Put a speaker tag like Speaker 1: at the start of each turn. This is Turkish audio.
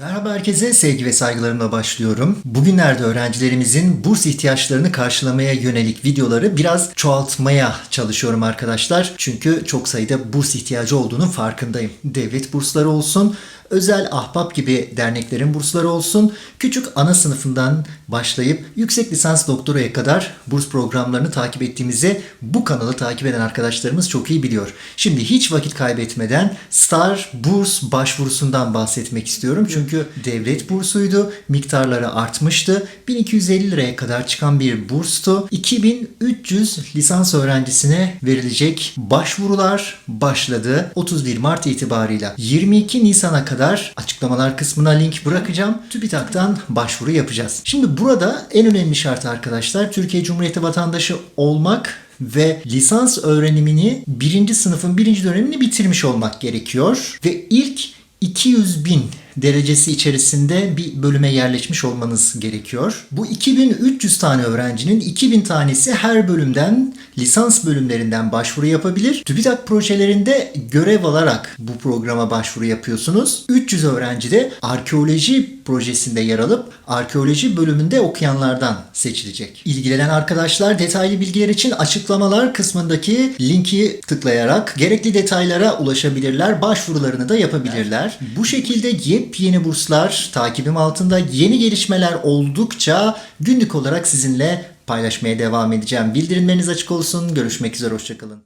Speaker 1: Merhaba herkese, sevgi ve saygılarımla başlıyorum. Bugünlerde öğrencilerimizin burs ihtiyaçlarını karşılamaya yönelik videoları biraz çoğaltmaya çalışıyorum arkadaşlar. Çünkü çok sayıda burs ihtiyacı olduğunun farkındayım. Devlet bursları olsun, özel ahbap gibi derneklerin bursları olsun, küçük ana sınıfından başlayıp yüksek lisans doktoraya kadar burs programlarını takip ettiğimizi bu kanalı takip eden arkadaşlarımız çok iyi biliyor. Şimdi hiç vakit kaybetmeden Star Burs başvurusundan bahsetmek istiyorum. Çünkü devlet bursuydu, miktarları artmıştı. 1250 liraya kadar çıkan bir burstu. 2300 lisans öğrencisine verilecek başvurular başladı. 31 Mart itibarıyla 22 Nisan'a kadar açıklamalar kısmına link bırakacağım. TÜBİTAK'tan başvuru yapacağız. Şimdi burada en önemli şart arkadaşlar Türkiye Cumhuriyeti vatandaşı olmak ve lisans öğrenimini birinci sınıfın birinci dönemini bitirmiş olmak gerekiyor. Ve ilk 200 bin derecesi içerisinde bir bölüme yerleşmiş olmanız gerekiyor. Bu 2300 tane öğrencinin 2000 tanesi her bölümden lisans bölümlerinden başvuru yapabilir. TÜBİTAK projelerinde görev alarak bu programa başvuru yapıyorsunuz. 300 öğrenci de arkeoloji projesinde yer alıp arkeoloji bölümünde okuyanlardan seçilecek. İlgilenen arkadaşlar detaylı bilgiler için açıklamalar kısmındaki linki tıklayarak gerekli detaylara ulaşabilirler. Başvurularını da yapabilirler. Bu şekilde yepyeni burslar takibim altında yeni gelişmeler oldukça günlük olarak sizinle paylaşmaya devam edeceğim. Bildirimleriniz açık olsun. Görüşmek üzere. Hoşçakalın.